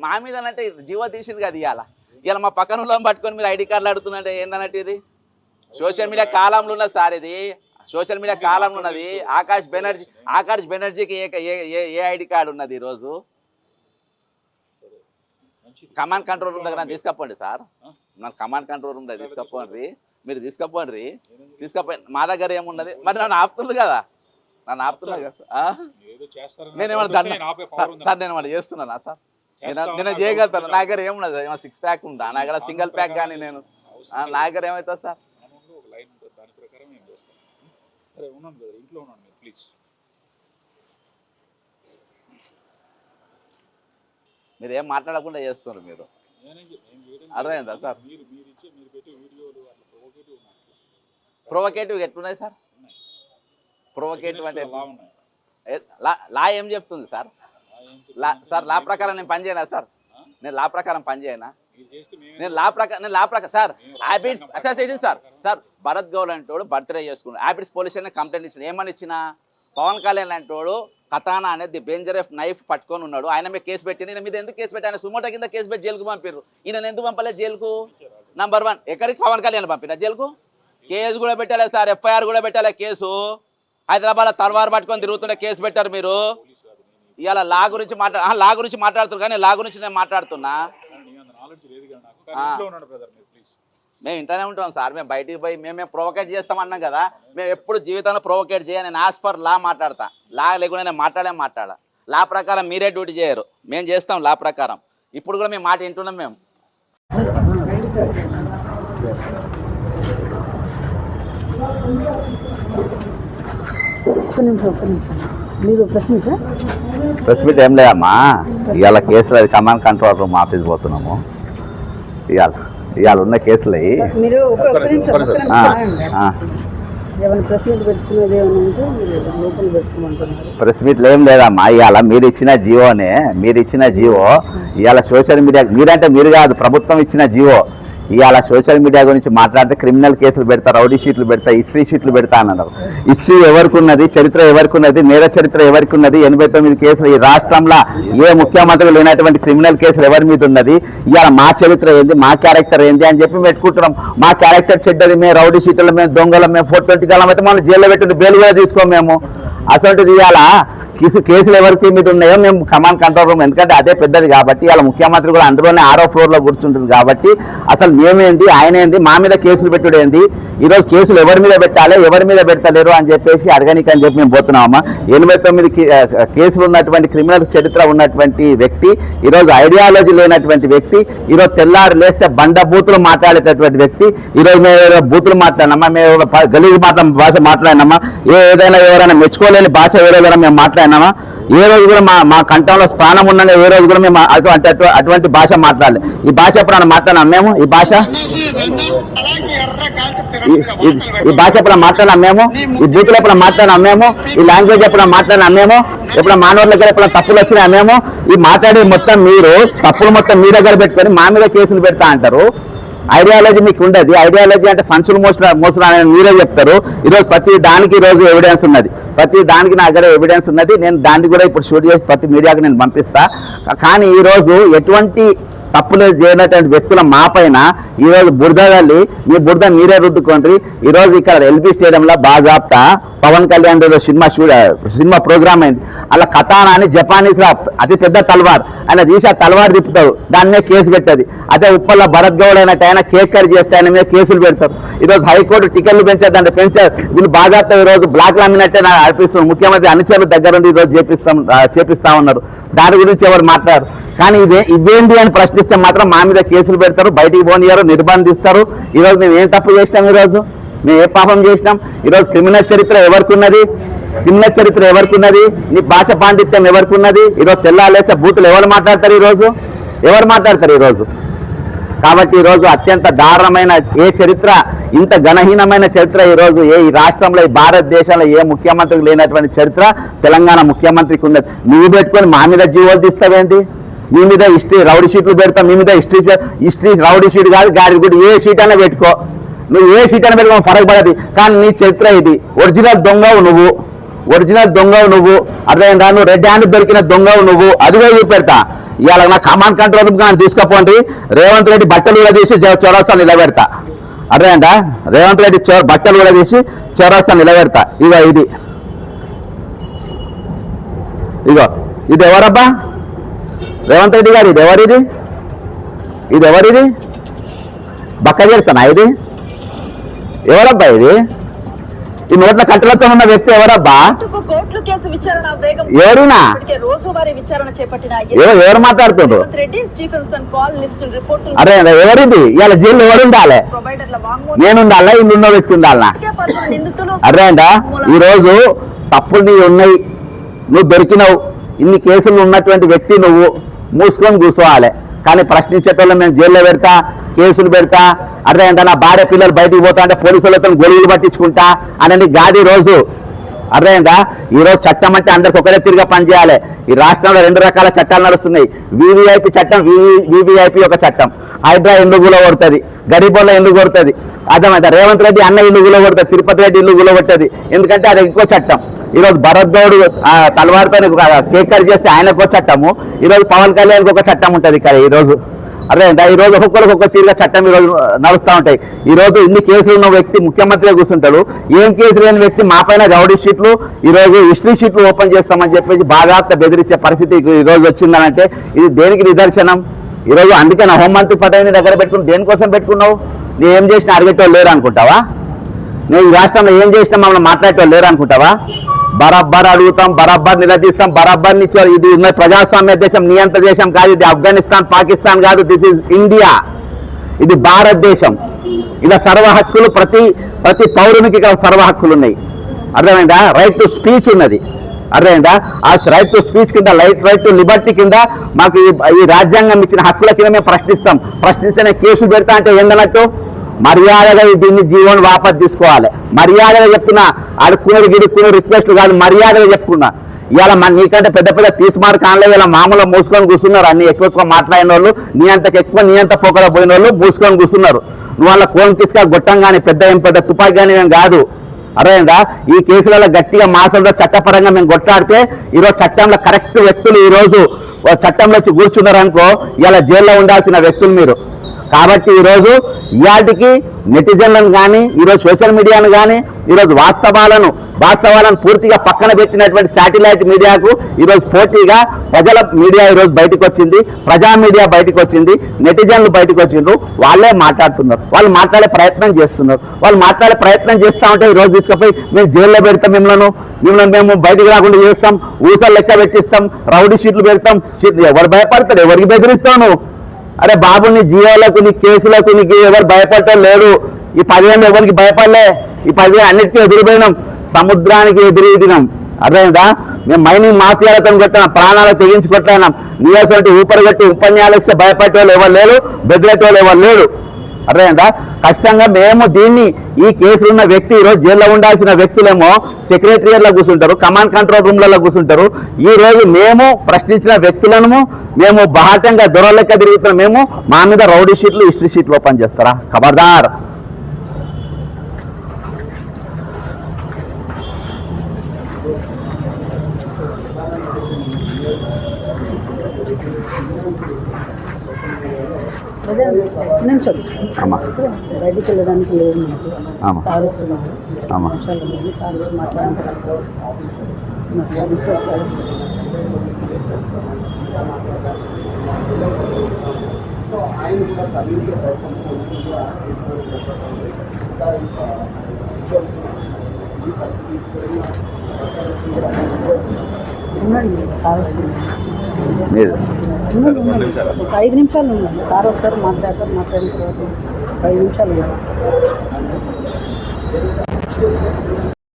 మా మీద అంటే జీవో తీసింది కదా ఇవాళ ఇవాళ మా పక్కన వాళ్ళని పట్టుకొని మీరు ఐడి కార్డులు అడుగుతుందంటే ఏందన్నట్టు ఇది? సోషల్ మీడియా కాలంలో ఉన్నది సార్ ఇది. సోషల్ మీడియా కాలంలో ఉన్నది. ఆకాష్ బెనర్జీ ఆకాష్ బెనర్జీకి ఏ ఏ- ఏ ఐడి కార్డు ఉన్నది ఈరోజు? కమాండ్ కంట్రోల్ రూమ్ దగ్గర తీసుకపోండి సార్. మన కమాండ్ కంట్రోల్ రూమ్ దగ్గర తీసుకపోండి. మీరు తీసుకపోండి. తీసుకపోయి మా దగ్గర ఏమున్నది? మరి నన్ను ఆపుతుంది కదా? నన్ను ఆపుతున్నారు కదా? నేను ఏమన్నా సార్ నేను ఏమన్నా చేస్తున్నానా సార్? నేను చేయగలుగుతాను. నా దగ్గర ఏమున్నది ఏమన్నా సిక్స్ ప్యాక్ ఉందా? నా దగ్గర సింగిల్ ప్యాక్ కానీ నేను. నా దగ్గర ఏమవుతుంది సార్? కానూన్లో ఒక లైన్ ఉంటుంది. దాని ప్రకారం నేను చేస్తాను సరే ఉన్నాను కదా ఇంట్లో ఉన్నాను మీరు ప్లీజ్ మీరు ఏం మాట్లాడకుండా చేస్తున్నారు మీరు? అర్థమైందా సార్? మీరు మీరు ఇచ్చే మీరు పెట్టే వీడియోలు అట్లా ప్రొవోకేటివ్ ఉన్నాయి. ప్రొవకేటివ్ ఎట్లున్నాయి సార్? ప్రొవకేటివ్ అంటే లా ఏ- చెప్తుంది సార్? లా? సార్ లా ప్రకారం నేను పని చేయనా సార్? నేను లా ప్రకారం పని చేయనా? మీరు చేస్తే మేమే నేను లా ప్రకారం నేను లా ప్రకారం సార్ హ్యాబిట్స్ సార్ ఇది సార్ సార్ భరత్ గౌడ్ అంటోడు బర్త్డే చేసుకున్నాడు. హ్యాబిట్స్ పోలీస్ స్టేషన్ కంప్లైంట్ ఇచ్చిన. ఏమని ఇచ్చిన? పవన్ కళ్యాణ్ అంటోడు కథానా అనేది ది బెంజరఫ్ నైఫ్ పట్టుకొని ఉన్నాడు. ఆయన మీద కేసు పెట్టి ఈయన మీద ఎందుకు కేసు పెట్టి ఆయన సుమోటో కింద కేసు పెట్టి జైలుకు పంపారు ఈయన ఎందుకు పంపలేదు జైలుకు? నంబర్ వన్ ఎక్కడికి పవన్ కళ్యాణ్ పంపిన? జైలుకు? కేసు కూడా పెట్టాలి సార్ ఎఫ్ఐఆర్ కూడా పెట్టాలి కేసు. హైదరాబాద్ తలవారు పట్టుకొని తిరుగుతుంటే కేసు పెట్టారు మీరు. ఇవాళ లా గురించి మాట్లా లా గురించి మాట్లాడుతున్నారు కానీ లా గురించి నేను మాట్లాడుతున్నా. మేము ఇంట్లోనే ఉంటాం సార్. మేము బయటికి పోయి మేము మేము ప్రొవోకేట్ చేస్తాం అన్నాం కదా. మేము ఎప్పుడు జీవితంలో ప్రొవోకేట్ చేయ నేను యాజ్ పర్ లా మాట్లాడతా. లా లేకుండా నేను మాట్లాడే మాట్లాడా లా ప్రకారం మీరే డ్యూటీ చేయరు. మేము చేస్తాం లా ప్రకారం. ఇప్పుడు కూడా మేము మాట వింటున్నాం మేము. ఒక్క నిమిషం ఒక్క నిమిషం. మీరు ప్రెస్ మీట్ ఏం లేదమ్మా. ఇవాళ కేసులు అది కమాండ్ కంట్రోల్ రూమ్ ఆఫీస్ పోతున్నాము. ఇవాళ ఇవాళ ఉన్న కేసులు అవి మీరు పెట్టుకోమంటున్నారు. ప్రెస్ మీట్లు ఏం లేదమ్మా. ఇవాళ మీరు ఇచ్చిన జియోనే మీరు ఇచ్చిన జియో ఇవాళ సోషల్ మీడియా మీరంటే మీరు కాదు ప్రభుత్వం ఇచ్చిన జియో. ఇవాళ సోషల్ మీడియా గురించి మాట్లాడితే క్రిమినల్ కేసులు పెడతా రౌడీ షీట్లు పెడతా హిస్టరీ షీట్లు పెడతా అన్నారు. హిస్టరీ ఎవరికి ఉన్నది చరిత్ర ఎవరికి ఉన్నది నేర చరిత్ర ఎవరికి ఉన్నది ఎనభై తొమ్మిది కేసులు ఈ రాష్ట్రంలో ఏ ముఖ్యమంత్రి లేనటువంటి క్రిమినల్ కేసులు ఎవరి మీద ఉన్నది? ఇవాళ మా చరిత్ర ఏంది? మా క్యారెక్టర్ ఏంది అని చెప్పి పెట్టుకుంటున్నాం. మా క్యారెక్టర్ చెడ్డది మేము రౌడీ షీట్ల మేము దొంగలం మేము ఫోర్ ట్వంటీ కాలం అయితే మనం జైల్లో పెట్టి బెయిల్ కూడా తీసుకోం మేము. అసలు ఇవాళ కేసు కేసులు ఎవరికి మీద ఉన్నాయో మేము కమాండ్ కంట్రోల్ రూమ్ ఎందుకంటే అదే పెద్దది కాబట్టి వాళ్ళ ముఖ్యమంత్రి కూడా అందులోనే ఆరో ఫ్లోర్లో కూర్చుంటుంది కాబట్టి అసలు మేమేంటి ఆయన ఏంది మా మీద కేసులు పెట్టుడేంది ఈరోజు కేసులు ఎవరి మీద పెట్టాలి ఎవరి మీద పెట్టలేరు అని చెప్పేసి అడగనికి అని చెప్పి మేము పోతున్నామమ్మా. ఎనభై తొమ్మిది కేసులు ఉన్నటువంటి క్రిమినల్ చరిత్ర ఉన్నటువంటి వ్యక్తి ఈరోజు ఐడియాలజీ లేనటువంటి వ్యక్తి ఈరోజు తెల్లారు లేస్తే బండ బూతులు మాట్లాడేటటువంటి వ్యక్తి ఈరోజు మేము బూతులు మాట్లాడినమ్మా మేము గలీజ్ మాట్లా భాష మాట్లాడినమ్మా ఏదైనా ఎవరైనా మెచ్చుకోలేని భాష ఏదైనా మేము మాట్లాడినామా ఏ రోజు కూడా మా మా కంఠంలో స్పానం ఉండగా ఏ రోజు కూడా మేము అటువంటి అటువంటి భాష మాట్లాడలేదు ఈ భాష ఎప్పుడైనా మాట్లాడినా మేము? ఈ భాష? ఈ- భాష ఎప్పుడైనా మాట్లాడినా మేము? ఈ బూతులు ఎప్పుడైనా మాట్లాడినా మేము? ఈ లాంగ్వేజ్ ఎప్పుడైనా మాట్లాడినా మేము? ఎప్పుడైనా మానవుల దగ్గర ఎప్పుడైనా తప్పులు వచ్చినా మేము? ఈ మాట్లాడే మొత్తం మీరు తప్పులు మొత్తం మీ దగ్గర పెట్టుకొని మా మీద కేసులు పెడతా అంటారు. ఐడియాలజీ మీకు ఉండదు. ఐడియాలజీ అంటే సంచులు మోసిన మోసిన మీరే చెప్తారు. ఈరోజు ప్రతి దానికి ఈరోజు రోజు ఎవిడెన్స్ ఉన్నది. ప్రతి దానికి నా దగ్గర ఎవిడెన్స్ ఉన్నది. నేను దాన్ని కూడా ఇప్పుడు షూట్ చేసి ప్రతి మీడియాకి నేను పంపిస్తా. కానీ ఈరోజు ఎటువంటి తప్పులు చేయనటువంటి వ్యక్తుల మా పైన ఈరోజు బురద తల్లి మీ బురద మీరే రుద్దుకోండి. ఈరోజు ఇక్కడ ఎల్బీ స్టేడియంలో బాజాప్తా పవన్ కళ్యాణ్ సినిమా షూ సినిమా ప్రోగ్రామ్ అయింది. అలా కథానా అని జపానీస్ అతి పెద్ద తల్వార్. ఆయన తీసి ఆ తల్వార్ తిప్పుతారు దాని మీద కేసు పెట్టది. అదే ఉప్పల్ల భరత్ గౌడ్ అయినట్టు ఆయన కేక్ కట్ చేస్తే ఆయన మీద కేసులు పెడతారు. ఈరోజు హైకోర్టు టికెట్లు పెంచేదంటే పెంచారు. వీళ్ళు బాగా ఈరోజు బ్లాక్లు అమ్మినట్టే నాకు అనిపిస్తుంది. ముఖ్యమంత్రి అనుచరులు దగ్గర నుండి ఈరోజు చేపిస్తాం చేపిస్తా ఉన్నారు. దాని గురించి ఎవరు మాట్లాడారు. కానీ ఇదే ఇదేంటి అని ప్రశ్నిస్తే మాత్రం మా మీద కేసులు పెడతారు బయటికి పోనియారు నిర్బంధిస్తారు. ఈరోజు మేము ఏం తప్పు చేసినాం ఈరోజు? మేము ఏ పాపం చేసినాం? ఈరోజు క్రిమినల్ చరిత్ర ఎవరికి ఉన్నది క్రిమినల్ చరిత్ర ఎవరికి ఉన్నది నీ భాష పాండిత్యం ఎవరికి ఉన్నది ఈరోజు తెల్లాలేస్తే బూతులు ఎవరు మాట్లాడతారు ఈరోజు? ఎవరు మాట్లాడతారు ఈరోజు? కాబట్టి ఈరోజు అత్యంత దారుణమైన ఏ చరిత్ర ఇంత ఘనహీనమైన చరిత్ర ఈరోజు ఏ ఈ రాష్ట్రంలో ఈ భారతదేశంలో ఏ ముఖ్యమంత్రికి లేనటువంటి చరిత్ర? తెలంగాణ ముఖ్యమంత్రికి ఉన్నది. నువ్వు పెట్టుకొని మా మీద జీవోలు తీస్తావేంటి? మీ మీద హిస్టరీ రౌడీ షీట్లు పెడతాం మీ మీద హిస్టరీ హిస్టరీ రౌడీ షీట్ కాదు గాడి కూడా ఏ షీట్ అయినా పెట్టుకో. నువ్వు ఏ షీట్ అయినా పెట్టుకో ఫరక్ పడది. కానీ నీ చరిత్ర ఇది. ఒరిజినల్ దొంగవు నువ్వు. ఒరిజినల్ దొంగవు నువ్వు. అర్థమైందా? నువ్వు రెడ్ హ్యాండ్ దొరికిన దొంగవు నువ్వు. అదిగో చూపెడతా ఇవాళ నా కమాండ్ కంట్రోల్ కానీ తీసుకపోండి. రేవంత్ రెడ్డి బట్టలు కూడా తీసి చౌరస్తా నిలబెడతా. అర్థమైందా? రేవంత్ రెడ్డి బట్టలు కూడా తీసి చౌరస్తా నిలబెడతా. ఇగో ఇది. ఇగో. ఇది ఎవరబ్బా? రేవంత్ రెడ్డి గారు ఇది ఎవరిది? ఇది ఎవరిది? బక్క చేస్తానా ఇది? ఎవరబ్బా ఇది? ఈ నోట్ల కట్టలతో ఉన్న వ్యక్తి ఎవరబ్బా? ఎవరినా ఎవరు మాట్లాడుతుండ్రు? అరే ఎవరిది? ఇవాళ జైలు ఎవరు ఉండాలి? నేను ఉండాలా? ఇల్లు ఉన్న వ్యక్తి ఉండాలనా? అరే అంట ఈ రోజు తప్పులు నీ ఉన్నాయి. నువ్వు దొరికినావు. ఇన్ని కేసులు ఉన్నటువంటి వ్యక్తి నువ్వు. మూసుకొని కూర్చోవాలి. కానీ ప్రశ్నించేటోళ్ళు మేము జైల్లో పెడతా కేసులు పెడతా అర్థం నా భార్య పిల్లలు బయటికి పోతా అంటే పోలీసులతో గొలుగులు పట్టించుకుంటా అనేది గాది రోజు. అర్థమైందా ఈరోజు చట్టం అంటే అందరికి ఒకరే తిరిగా పనిచేయాలి. ఈ రాష్ట్రంలో రెండు రకాల చట్టాలు నడుస్తున్నాయి. వివిఐపి చట్టం వివిఐపి ఒక చట్టం. హైడ్రా ఎందుకులో కొడుతుంది. గరీబోళ్ళ ఎందుకు కొడుతుంది. అర్థమైందా రేవంత్ రెడ్డి అన్న ఇల్లు గులగొడుతుంది తిరుపతి రెడ్డి ఇల్లు గులగొట్టది ఎందుకంటే అది ఇంకో చట్టం. ఈరోజు భరత్ గౌడ్ ఆ, కేక్ కట్ చేస్తే ఆయనకు ఒక చట్టము ఈరోజు పవన్ కళ్యాణ్కి ఒక చట్టం ఉంటుంది ఇక్కడ ఈరోజు. అర్థమైందా? ఈ రోజు ఒక్కొక్కరికి ఒక్కొక్క తీరుగా చట్టం ఈ రోజు నడుస్తూ ఉంటాయి. ఈ రోజు ఇన్ని కేసులు ఉన్న వ్యక్తి ముఖ్యమంత్రిగా కూర్చుంటాడు. ఏం కేసు లేని వ్యక్తి మా పైన రౌడీ షీట్లు ఈ రోజు హిస్టరీ షీట్లు ఓపెన్ చేస్తామని చెప్పేసి బాగా బెదిరించే పరిస్థితి ఈ రోజు వచ్చిందనంటే ఇది దేనికి నిదర్శనం? ఈ రోజు అందుకే నా హోంమంత్రి పదవిని దగ్గర పెట్టుకుని దేనికోసం పెట్టుకున్నావు? నేను ఏం చేసినా అడిగేటోళ్ళు లేరు అనుకుంటావా? నేను ఈ రాష్ట్రంలో ఏం చేసినా మమ్మల్ని మాట్లాడటం లేరు అనుకుంటావా? బరాబ్బర్ అడుగుతాం బరాబ్బర్ నిలదీస్తాం బరాబ్బర్ నిచ్చో ఇది ఉన్న ప్రజాస్వామ్య దేశం నియంత్ర దేశం కాదు ఇది ఆఫ్ఘనిస్తాన్ పాకిస్తాన్ కాదు దిస్ ఇస్ ఇండియా ఇది భారతదేశం. ఇలా సర్వ హక్కులు ప్రతి ప్రతి పౌరునికి ఇక్కడ సర్వ హక్కులు ఉన్నాయి. అర్థమైందా? రైట్ టు స్పీచ్ ఉన్నది. అర్థమైందా? ఆ రైట్ టు స్పీచ్ కింద లైట్ రైట్ టు లిబర్టీ కింద మాకు ఈ- రాజ్యాంగం ఇచ్చిన హక్కుల కింద మేము ప్రశ్నిస్తాం. ప్రశ్నించిన కేసులు పెడతా అంటే ఏందన్నట్టు మర్యాదగా దీన్ని జీవోని వాపస్ తీసుకోవాలి. మర్యాదగా చెప్తున్నా అడుక్కునేది గిడుక్కునే రిక్వెస్ట్ కాదు మర్యాదగా చెప్పుకున్నా. ఇవాళ మన నీకంటే పెద్ద పెద్ద తీసుమార్ కానలే ఇలా మామూలుగా మూసుకొని కూర్చున్నారు. అన్ని ఎక్కువ ఎక్కువ మాట్లాడిన వాళ్ళు నీ అంతకు ఎక్కువ నీ అంత పోకడ పోయిన వాళ్ళు మూసుకొని కూర్చున్నారు. నువ్వు వాళ్ళ కోన్ తీసుకొని గొట్టం కానీ పెద్ద ఏం పెద్ద తుపాకి కానీ ఏం కాదు. అర్థమైందా? ఈ కేసులలో గట్టిగా మాసంలో చట్టపరంగా మేము కొట్లాడితే ఈరోజు చట్టంలో కరెక్ట్ వ్యక్తులు ఈరోజు చట్టంలో వచ్చి కూర్చున్నారు అనుకో ఇలా జైల్లో ఉండాల్సిన వ్యక్తులు మీరు. కాబట్టి ఈరోజు ఇవాటికి నెటిజన్లను కానీ ఈరోజు సోషల్ మీడియాను కానీ ఈరోజు వాస్తవాలను వాస్తవాలను పూర్తిగా పక్కన పెట్టినటువంటి శాటిలైట్ మీడియాకు ఈరోజు పోటీగా ప్రజల మీడియా ఈరోజు బయటకు వచ్చింది ప్రజా మీడియా బయటకు వచ్చింది నెటిజన్లు బయటకు వచ్చిండ్రు వాళ్ళే మాట్లాడుతున్నారు వాళ్ళు మాట్లాడే ప్రయత్నం చేస్తున్నారు. వాళ్ళు మాట్లాడే ప్రయత్నం చేస్తా ఉంటే ఈరోజు రోజు తీసుకుపోయి మేము జైల్లో పెడతాం మిమ్మల్ని మిమ్మల్ని మేము బయటకు రాకుండా చేస్తాం ఊసలు లెక్క పెట్టిస్తాం రౌడీ షీట్లు పెడతాం ఎవరు భయపడతాడు ఎవరికి బెదిరిస్తావు అరే బాబు నీ జీవాలకు నీ కేసులకు నీకు ఎవరు భయపడటం లేదు. ఈ పదిహేను ఎవరికి భయపడలే? ఈ పదిహేను అన్నిటికీ ఎదురుపోయినాం సముద్రానికి ఎదురుదినాం. అర్థమైందా? మేము మైనింగ్ మాఫియాలతో కొట్టాం ప్రాణాలు తెగించి కొట్టాం నీయసంటే ఊపరగట్టి కట్టి ఉపన్యాలు ఇస్తే భయపడేవాళ్ళు ఎవరు లేరు? బెదిరేటోళ్ళు ఎవరు లేరు? అర్థమైందా? ఖచ్చితంగా మేము దీన్ని ఈ కేసులు ఉన్న వ్యక్తి ఈరోజు జైల్లో ఉండాల్సిన వ్యక్తులేమో సెక్రటరియట్లో కూర్చుంటారు కమాండ్ కంట్రోల్ రూమ్లలో కూర్చుంటారు ఈ రోజు మేము ప్రశ్నించిన వ్యక్తులను మేము బహాటంగా దొరలెక్క తిరుగుతున్న. మేము మా మీద రౌడీ షీట్లు హిస్టరీ షీట్లు ఓపెన్ చేస్తారా? ఖబర్దార్. అదే నిమిషం. అమ్మా. బయటికి వెళ్ళడానికి లేదు నాకు ఆమా. సార్ వస్తున్నారు. ఆమా. నిమిషాలు ఉంది సార్ వచ్చి మాట్లాడతారు. ఒక ఐదు నిమిషాలు ఉండండి సార్ వస్తారు మాట్లాడతారు మాట్లాడిన తర్వాత ఐదు నిమిషాలు.